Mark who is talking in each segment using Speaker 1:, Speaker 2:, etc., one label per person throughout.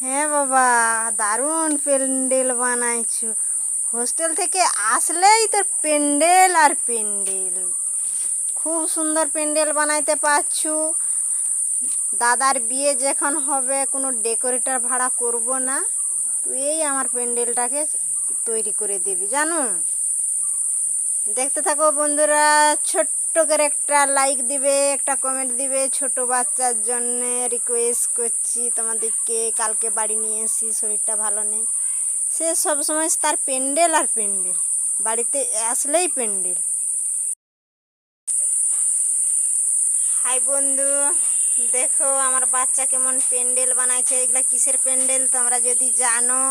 Speaker 1: হ্যাঁ বাবা, দারুণ প্যান্ডেল বানাইছো। হোস্টেল থেকে আসলেই তোর প্যান্ডেল আর প্যান্ডেল। খুব সুন্দর প্যান্ডেল বানাইতে পারছু। দাদার বিয়ে যখন হবে, কোনো ডেকোরেটর ভাড়া করব না। তুই এই আমার প্যান্ডেলটাকে তৈরি করে দিবি, জানো? দেখতে থাকো বন্ধুরা, ছোট্ট করে একটা লাইক দিবে, একটা কমেন্ট দিবে, ছোট বাচ্চার জন্য রিকোয়েস্ট করছি তোমাদেরকে, কালকে বাড়ি নিয়ে এসি শরীরটা ভালো নেই। সে সব সময় তার প্যান্ডেল আর প্যান্ডেল বাড়িতে আসলেই প্যান্ডেল হাই বন্ধু, দেখো আমার বাচ্চা কেমন প্যান্ডেল বানাইছে, এগুলা কিসের প্যান্ডেল তোমরা যদি জানো,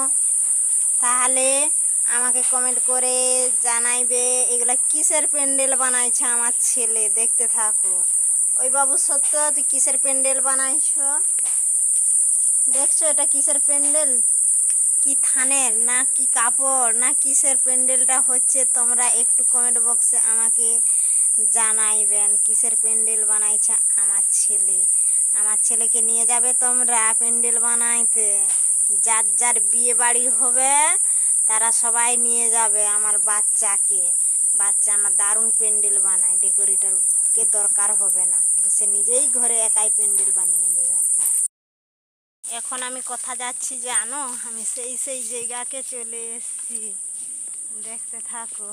Speaker 1: তাহলে আমাকে কমেন্ট করে জানাইবে, এগুলা কিসের প্যান্ডেল বানাইছে আমার ছেলে? দেখতে থাকো। ওই বাবু, সত্য? তুই কিসের প্যান্ডেল বানাইছ? দেখছ, এটা কিসের প্যান্ডেল? কি থানের? না কি কাপড়? না কিসের প্যান্ডেলটা হচ্ছে? তোমরা একটু কমেন্ট বক্সে আমাকে জানাইবেন, কিসের প্যান্ডেল বানাইছে আমার ছেলে? আমার ছেলেকে নিয়ে যাবে তোমরা প্যান্ডেল বানাইতে। যার যার বিয়ে বাড়ি হবে তারা সবাই নিয়ে যাবে আমার বাচ্চাকে। বাচ্চা আমার দারুণ প্যান্ডেল বানায়, ডেকোরেটরকে দরকার হবে না। সে নিজেই ঘরে একাই প্যান্ডেল বানিয়ে দেবে। এখন আমি কথা যাচ্ছি, জানো? আমি সেই সেই জায়গাকে চলে এসেছি। দেখতে থাকো।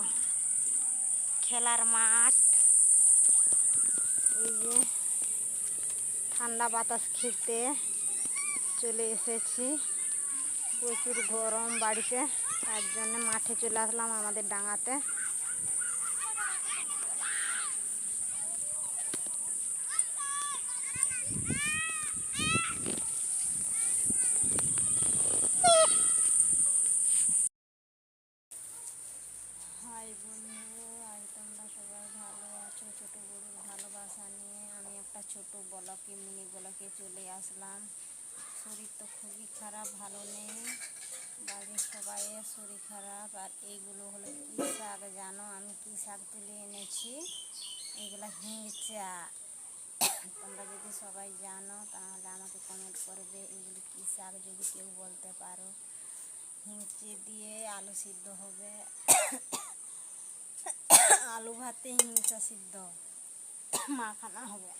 Speaker 1: খেলার মাঠ। এই যে ঠান্ডা বাতাস খেতে চলে এসেছি। প্রচুর গরম বাড়িতে, তার জন্য মাঠে চলে আসলাম আমাদের ডাঙাতে। ছোট বড়ুর ভালোবাসা নিয়ে আমি একটা ছোট বলকে, মিনি বলকে চলে আসলাম। শরীর তো খুবই খারাপ, ভালো নেই। বাড়ির সবাইয়ের শরীর খারাপ। আর এইগুলো হলো কী শাক জানো? আমি কী শাক তুলে এনেছি? এগুলো হিংচা। তোমরা যদি সবাই জানো, তাহলে আমাকে কমেন্ট করবে এগুলো কী শাক যদি কেউ বলতে পারো। হিংচে দিয়ে আলু সিদ্ধ হবে। আলু ভাতে হিংসা সিদ্ধ। মাখানা হবে।